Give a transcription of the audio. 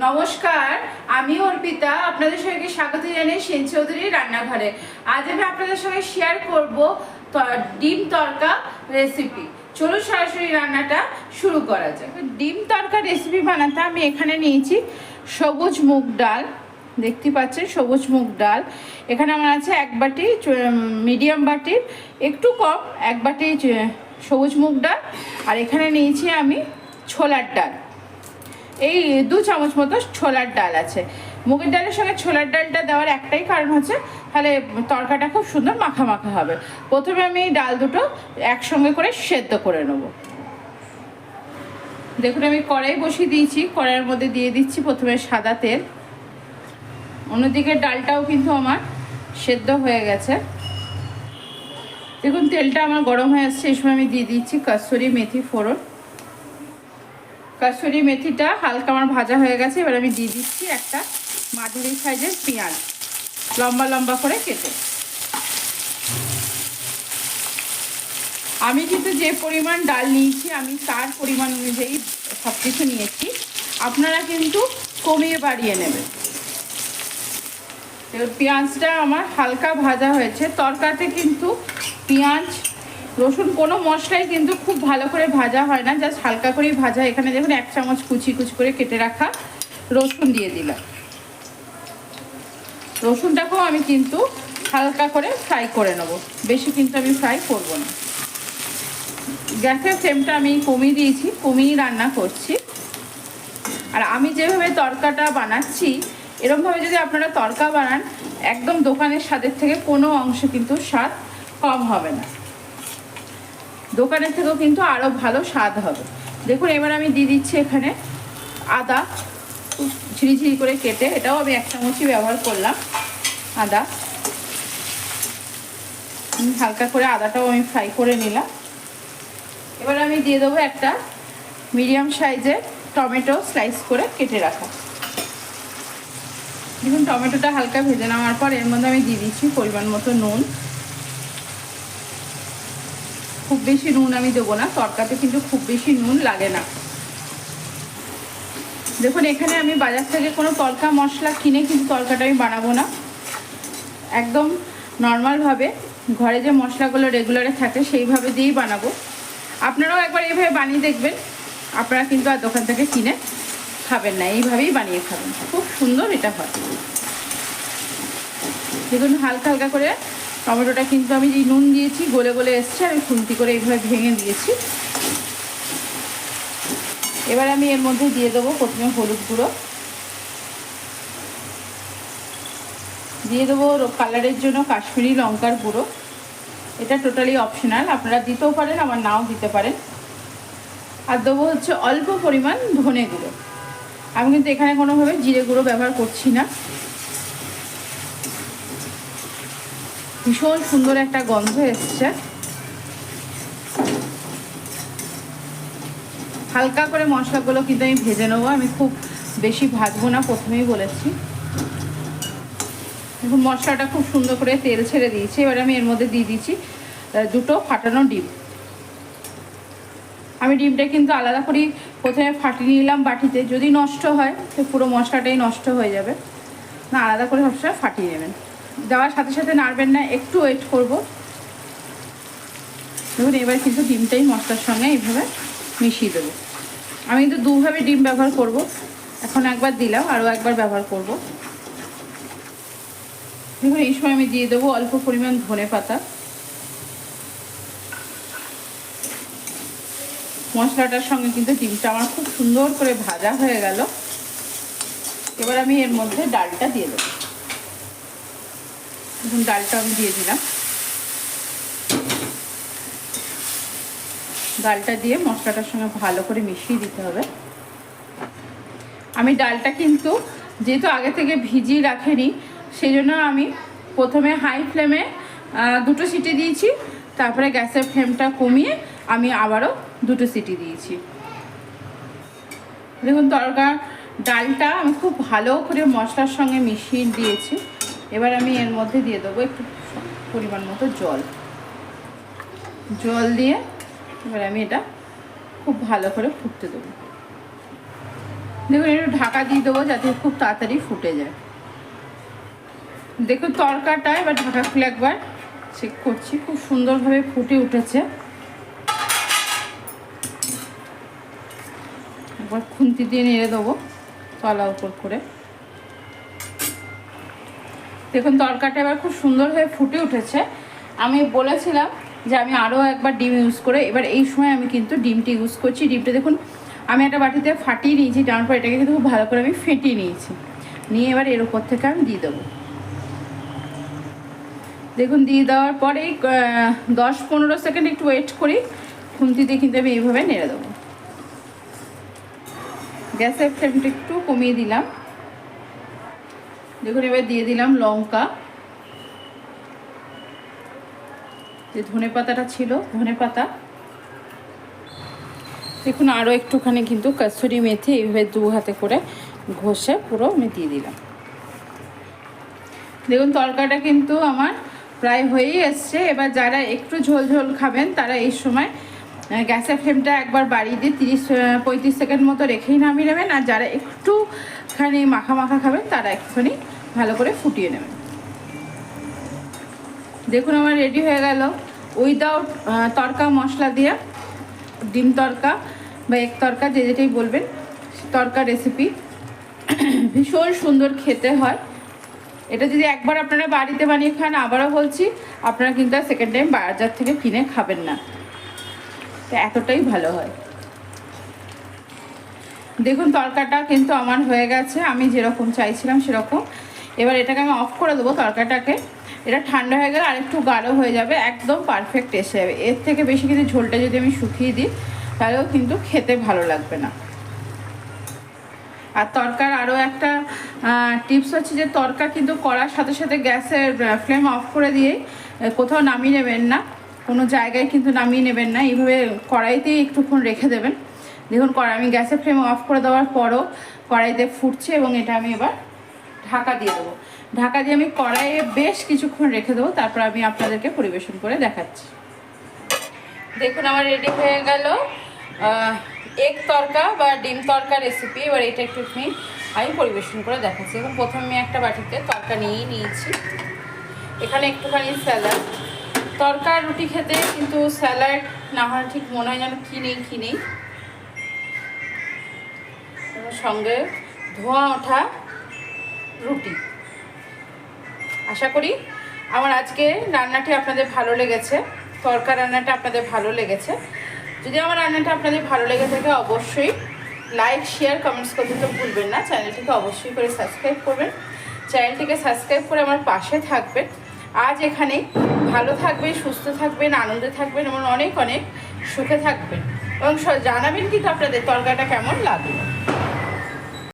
নমস্কার, আমি অর্পিতা, আপনাদের সঙ্গে স্বাগত জানাই সেন চৌধুরী রান্নাঘরে। আজ আমি আপনাদের সঙ্গে শেয়ার করব ডিম তরকা রেসিপি চলুন সরাসরি রান্নাটা শুরু করা যাক। ডিম তরকা রেসিপি বানাতে আমি এখানে নিয়েছি সবুজ মুগ ডাল। দেখতে পাচ্ছেন সবুজ মুগ ডাল। এখানে আমার আছে এক বাটি মিডিয়াম বাটির একটু কম, এক বাটি সবুজ মুগ ডাল। আর এখানে নিয়েছি আমি ছোলার ডাল। এই দু চামচ মতো ছোলার ডাল আছে। মুগের ডালের সঙ্গে ছোলার ডালটা দেওয়ার একটাই কারণ হচ্ছে, তাহলে তরকাটা খুব সুন্দর মাখা মাখা হবে। প্রথমে আমি এই ডাল দুটো একসঙ্গে করে সেদ্ধ করে নেব। দেখুন, আমি কড়াই বসিয়ে দিয়েছি, কড়াইয়ের মধ্যে দিয়ে দিচ্ছি প্রথমে সাদা তেল। অন্যদিকে ডালটাও কিন্তু আমার সেদ্ধ হয়ে গেছে। দেখুন, তেলটা আমার গরম হয়ে আসছে এই সময় আমি দিয়ে দিচ্ছি কাসুরি মেথি ফোড়ন। কাসুরি মেথিটা হালকা আমার ভাজা হয়ে গেছে, এবার আমি দিয়ে দিচ্ছি একটা মাঝারি সাইজের পেঁয়াজ। লম্বা লম্বা করে কেটে। আমি কিন্তু যে পরিমাণ ডাল নিয়েছি, আমি তার পরিমাণ অনুযায়ী সব কিছু নিয়েছি। আপনারা কিন্তু কমিয়ে বাড়িয়ে নেবেন। পেঁয়াজটা আমার হালকা ভাজা হয়েছে। তরকাতে কিন্তু পেঁয়াজ রসুন কোনো মশলাই কিন্তু খুব ভালো করে ভাজা হয় না, জাস্ট হালকা করেই ভাজা। এখানে দেখুন এক চামচ কুচি কুচি করে কেটে রাখা রসুন দিয়ে দিলাম। রসুনটাকেও আমি কিন্তু হালকা করে ফ্রাই করে নেব। বেশি কিন্তু আমি ফ্রাই করব না। গ্যাসের ফ্লেমটা আমি কমিয়ে দিয়েছি, কমিয়ে রান্না করছি। আর আমি যেভাবে তরকাটা বানাচ্ছি এরকমভাবে যদি আপনারা তরকা বানান, একদম দোকানের স্বাদের থেকে কোনো অংশ কিন্তু স্বাদ কম হবে না। দোকানের থেকেও কিন্তু আরও ভালো স্বাদ হবে। দেখুন, এবার আমি দিয়ে দিচ্ছি এখানে আদা। ঝিরিঝিরি করে কেটে, এটাও আমি এক চামচই ব্যবহার করলাম, আদা। হালকা করে আদাটাও আমি ফ্রাই করে নিলাম। এবার আমি দিয়ে দেবো একটা মিডিয়াম সাইজের টমেটো স্লাইস করে কেটে রাখা। দেখুন, টমেটোটা হালকা ভেজে নেওয়ার পর এর মধ্যে আমি দিয়ে দিচ্ছি পরিমাণ মতো নুন। খুব বেশি নুন আমি দেবো না, তরকাতে কিন্তু খুব বেশি নুন লাগে না। দেখুন, এখানে আমি বাজার থেকে কোনো তরকা মশলা কিনে কিন্তু তরকাটা আমি বানাবো না। একদম নর্মালভাবে ঘরে যে মশলাগুলো রেগুলারে থাকে সেইভাবে দিয়েই বানাবো। আপনারাও একবার এইভাবে বানিয়ে দেখবেন। আপনারা কিন্তু আর দোকান থেকে কিনে খাবেন না, এইভাবেই বানিয়ে খাবেন। খুব সুন্দর এটা হয়। দেখুন, হালকা হালকা করে টমেটোটা কিন্তু আমি যে নুন দিয়েছি, গলে গলে এসছে আমি খুন্তি করে এইভাবে ভেঙে দিয়েছি। এবার আমি এর মধ্যে দিয়ে দেবো প্রথমে হলুদ গুঁড়ো। দিয়ে দেবো কালারের জন্য কাশ্মীরি লঙ্কার গুঁড়ো। এটা টোটালি অপশনাল, আপনারা দিতেও পারেন, আবার নাও দিতে পারেন। আর দেবো হচ্ছে অল্প পরিমাণ ধনে গুঁড়ো। আমি কিন্তু এখানে কোনোভাবে জিরে গুঁড়ো ব্যবহার করছি না। ভীষণ সুন্দর একটা গন্ধ এসছে। হালকা করে মশলাগুলো কিন্তু আমি ভেজে নেব। আমি খুব বেশি ভাজবো না, প্রথমেই বলেছি। দেখুন, মশলাটা খুব সুন্দর করে তেল ছেড়ে দিয়েছি। এবার আমি এর মধ্যে দিয়ে দিচ্ছি দুটো ফাটানো ডিম। আমি ডিমটা কিন্তু আলাদা করেই প্রথমে ফাটিয়ে নিলাম বাটিতে। যদি নষ্ট হয়, তো পুরো মশলাটাই নষ্ট হয়ে যাবে। না, আলাদা করে সবসময় ফাটিয়ে নেবেন। দেওয়ার সাথে সাথে নাড়বেন না, একটু ওয়েট করব। দেখুন, এবার কিন্তু ডিমটাই মশলার সঙ্গে এইভাবে মিশিয়ে দেবো। আমি কিন্তু দুভাবে ডিম ব্যবহার করব। এখন একবার দিলাম, আরও একবার ব্যবহার করব। দেখুন, এই সময় আমি দিয়ে দেবো অল্প পরিমাণ ধনে পাতা। মশলাটার সঙ্গে কিন্তু ডিমটা আমার খুব সুন্দর করে ভাজা হয়ে গেল। এবার আমি এর মধ্যে ডালটা দিয়ে দেবো। দেখুন ডালটা আমি দিয়ে দিলাম। ডালটা দিয়ে মশলাটার সঙ্গে ভালো করে মিশিয়ে দিতে হবে। আমি ডালটা কিন্তু যেহেতু আগে থেকে ভিজিয়ে রাখেনি, সেই জন্য আমি প্রথমে হাই ফ্লেমে দুটো সিটি দিয়েছি, তারপরে গ্যাসের ফ্লেমটা কমিয়ে আমি আবারও দুটো সিটি দিয়েছি। দেখুন তরকা ডালটা আমি খুব ভালো করে মশলার সঙ্গে মিশিয়ে দিয়েছি। এবার আমি এর মধ্যে দিয়ে দেবো একটু পরিমাণ মতো জল। জল দিয়ে এবার আমি এটা খুব ভালো করে ফুটতে দেবো। দেখুন, একটু ঢাকা দিয়ে দেবো যাতে খুব তাড়াতাড়ি ফুটে যায়। দেখুন, তরকাটা এবার ঢাকা খুলে একবার চেক করছি। খুব সুন্দরভাবে ফুটে উঠেছে। একবার খুন্তি দিয়ে নেড়ে দেবো তলা উপর করে। দেখুন তরকাটা এবার খুব সুন্দরভাবে ফুটে উঠেছে। আমি বলেছিলাম যে আমি আরও একবার ডিম ইউজ করে, এবার এই সময় আমি কিন্তু ডিমটি ইউজ করছি। ডিমটা দেখুন, আমি একটা বাটিতে ফাটিয়ে নিয়েছি যাওয়ার পর এটাকে কিন্তু খুব ভালো করে আমি ফেটিয়ে নিয়েছি। নিয়ে এবার এর উপর থেকে আমি দিয়ে দেবো। দেখুন, দিয়ে দেওয়ার পরেই দশ পনেরো সেকেন্ড একটু ওয়েট করি, খুন্তি দিয়ে কিন্তু আমি এইভাবে নেড়ে দেবো। গ্যাসের ফ্লেমটা একটু কমিয়ে দিলাম। দেখুন, এবার দিয়ে দিলাম লঙ্কা। যে ধনে পাতাটা ছিল, ধনে পাতা। দেখুন আরও একটুখানি কিন্তু কাসুরি মেথি এইভাবে দু হাতে করে ঘষে পুরো আমি দিয়ে দিলাম। দেখুন, তরকাটা কিন্তু আমার প্রায় হয়েই এসছে। এবার যারা একটু ঝোল ঝোল খাবেন, তারা এই সময় গ্যাসের ফ্লেমটা একবার বাড়িয়ে দিয়ে তিরিশ পঁয়ত্রিশ সেকেন্ড মতো রেখেই নামিয়ে নেবেন। আর যারা একটুখানি মাখা মাখা খাবেন, তারা একটুখানি ভালো করে ফুটিয়ে নেবেন। দেখুন আমার রেডি হয়ে গেল। উইদাউট তরকা, মশলা দিয়ে ডিম তরকা বা এক তরকা, যে যেটাই বলবেন, তরকা রেসিপি ভীষণ সুন্দর খেতে হয়। এটা যদি একবার আপনারা বাড়িতে বানিয়ে খান, আবারও বলছি, আপনারা কিন্তু সেকেন্ড টাইম বাজার থেকে কিনে খাবেন না। তো এতটাই ভালো হয়। দেখুন, তরকাটা কিন্তু আমার হয়ে গেছে। আমি যেরকম চাইছিলাম সেরকম। এবার এটাকে আমি অফ করে দেবো তরকাটাকে এটা ঠান্ডা হয়ে গেলে আরেকটু গাঢ় হয়ে যাবে, একদম পারফেক্ট এসে যাবে। এর থেকে বেশি কিন্তু ঝোলটা যদি আমি শুকিয়ে দিই, তাহলেও কিন্তু খেতে ভালো লাগবে না। আর তরকার আরও একটা টিপস হচ্ছে যে তরকা কিন্তু করার সাথে সাথে গ্যাসের ফ্লেম অফ করে দিয়ে কোথাও নামিয়ে নেবেন না। কোনো জায়গায় কিন্তু নামিয়ে নেবেন না। এইভাবে কড়াইতেই একটুক্ষণ রেখে দেবেন। দেখুন, কড়াই, আমি গ্যাসের ফ্লেম অফ করে দেওয়ার পরও কড়াইতে ফুটছে এবং এটা আমি এবার ঢাকা দিয়ে দেবো। ঢাকা দিয়ে আমি কড়াইয়ে বেশ কিছুক্ষণ রেখে দেবো, তারপর আমি আপনাদেরকে পরিবেশন করে দেখাচ্ছি। দেখুন, আমার রেডি হয়ে গেল। এগ তরকা বা ডিম তরকা রেসিপি এবার এটা একটু আমি পরিবেশন করে দেখাচ্ছি। এবং প্রথমে আমি একটা বাটিতে তরকা নিয়েই নিয়েছি। এখানে একটুখানি স্যালাড তরকা রুটি খেতে কিন্তু স্যালাড না হয় ঠিক মনে হয় যেন কী নেই কী নেই। সঙ্গে ধোঁয়া ওঠা রুটি। আশা করি আমার আজকে রান্নাটি আপনাদের ভালো লেগেছে তরকা রান্নাটা আপনাদের ভালো লেগেছে। যদি আমার রান্নাটা আপনাদের ভালো লেগে থাকে অবশ্যই লাইক শেয়ার কমেন্টস করতে তো ভুলবেন না। চ্যানেলটিকে অবশ্যই করে সাবস্ক্রাইব করবেন। চ্যানেলটিকে সাবস্ক্রাইব করে আমার পাশে থাকবেন। আজ এখানে ভালো থাকবেন, সুস্থ থাকবেন, আনন্দে থাকবেন, এবং অনেক অনেক সুখে থাকবেন। এবং জানাবেন কিন্তু আপনাদের তরকাটা কেমন লাগল।